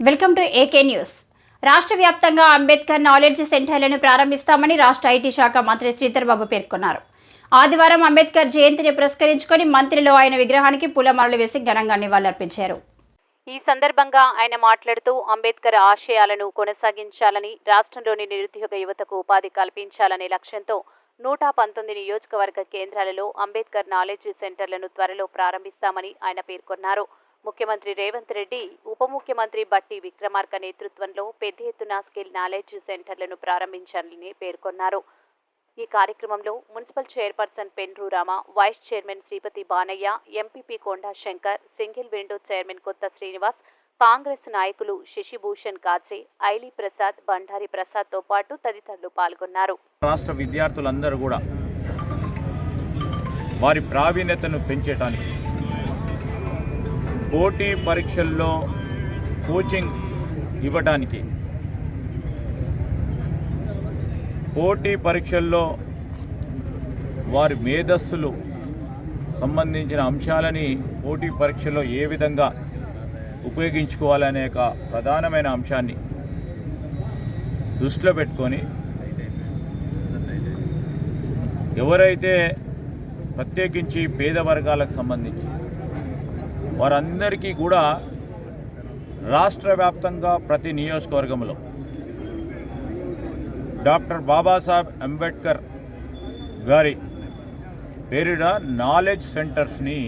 Welcome to AK news. రాష్ట్ర వ్యాప్తంగా Ambedkar knowledge సెంటర్లను ప్రారంభిస్తామని రాష్ట్ర ఐటీ శాఖ మంత్రి శ్రీధర్ బాబు పేర్కొన్నారు. ఆదివారం అంబేద్కర్ జయంతిని పురస్కరించుకొని మంత్రిలో ఆయన విగ్రహానికి పూలమాలలు వేసి ఘనంగా నివాళులర్పించారు. ఈ సందర్భంగా ఆయన మాట్లాడుతూ అంబేద్కర్ ఆశయాలను కొనసాగించాలని రాష్ట్రంలోని నిరుద్యోగ యువతకు ఉపాధి కల్పించాలనే లక్ష్యంతో నూట పంతొమ్మిది నియోజకవర్గ కేంద్రాలలో అంబేద్కర్ నాలెడ్జ్ సెంటర్లను త్వరలో ప్రారంభిస్తామని ఆయన పేర్కొన్నారు. ముఖ్యమంత్రి రేవంత్ రెడ్డి ఉప ముఖ్యమంత్రి బట్టి విక్రమార్క నేతృత్వంలో పెద్ద ఎత్తున స్కిల్ నాలెడ్జ్ సెంటర్లను ప్రారంభించాలని పేర్కొన్నారు. ఈ కార్యక్రమంలో municipal chairperson Pendru Rama vice chairman Sripathi Banaiah MPP Konda Shankar single window chairman Kotha Srinivas Congress నాయకులు శశిభూషణ్ కాచే ఐలీ ప్రసాద్ బండారి ప్రసాద్తో పాటు తదితరులు పాల్గొన్నారు. రాష్ట్ర విద్యార్థులందరూ కూడా వారి ప్రావీణ్యతను పెంచడానికి పోటీ పరీక్షల్లో కోచింగ్ ఇవ్వడానికి. పోటీ పరీక్షల్లో వారి మేధస్సులు సంబంధించిన అంశాలని పోటీ పరీక్షలో ఏ విధంగా ఉపయోగించుకోవాలనే ఒక ప్రధానమైన అంశాన్ని దృష్టిలో పెట్టుకొని ఎవరైతే ప్రత్యేకించి పేద వర్గాలకు సంబంధించి వారందరికీ కూడా రాష్ట్ర వ్యాప్తంగా ప్రతి నియోజకవర్గంలో డాక్టర్ బాబాసాహెబ్ అంబేద్కర్ గారి పేరిట నాలెడ్జ్ సెంటర్స్ని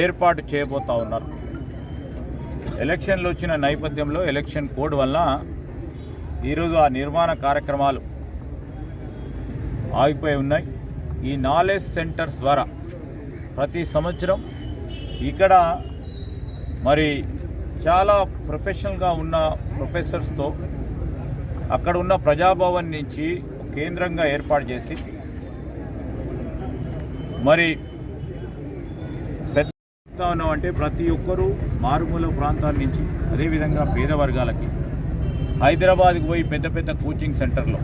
ఏర్పాటు చేయబోతా ఉన్నారు. ఎలక్షన్లు వచ్చిన నేపథ్యంలో ఎలక్షన్ కోడ్ వల్ల ఈరోజు ఆ నిర్మాణ కార్యక్రమాలు ఆగిపోయి ఉన్నాయి. ఈ నాలెడ్జ్ సెంటర్స్ ద్వారా ప్రతి సంవత్సరం ఇక్కడ మరి చాలా ప్రొఫెషనల్గా ఉన్న ప్రొఫెసర్స్తో అక్కడ ఉన్న ప్రజాభవన్ నుంచి కేంద్రంగా ఏర్పాటు చేసి మరి పెద్ద అంటే ప్రతి ఒక్కరూ మారుమూల ప్రాంతాల నుంచి అదేవిధంగా పేద వర్గాలకి హైదరాబాద్కి పోయి పెద్ద పెద్ద కోచింగ్ సెంటర్లో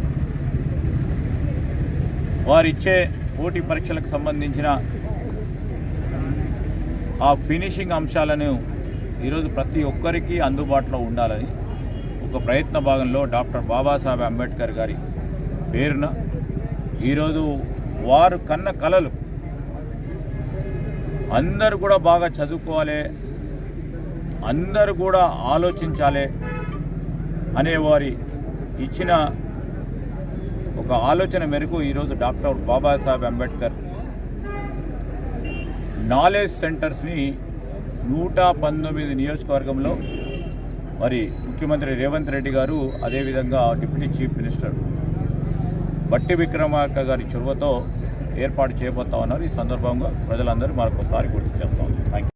వారిచ్చే పోటీ పరీక్షలకు సంబంధించిన ఆ ఫినిషింగ్ అంశాలను ఈరోజు ప్రతి ఒక్కరికి అందుబాటులో ఉండాలని ఒక ప్రయత్న భాగంలో డాక్టర్ బాబాసాహెబ్ అంబేద్కర్ గారి పేరున ఈరోజు వారు కన్న కళలు అందరూ కూడా బాగా చదువుకోవాలి అందరూ కూడా ఆలోచించాలి అనే వారి ఇచ్చిన ఒక ఆలోచన మేరకు ఈరోజు డాక్టర్ బాబాసాహెబ్ అంబేద్కర్ నాలెడ్జ్ సెంటర్స్ని నూట పంతొమ్మిది నియోజకవర్గంలో మరి ముఖ్యమంత్రి రేవంత్ రెడ్డి గారు అదేవిధంగా డిప్యూటీ చీఫ్ మినిస్టర్ బట్టి విక్రమార్క గారి చొరవతో ఏర్పాటు చేయబోతా ఉన్నారు. ఈ సందర్భంగా ప్రజలందరూ మరొకసారి గుర్తు చేస్తా ఉన్నారు. Thank you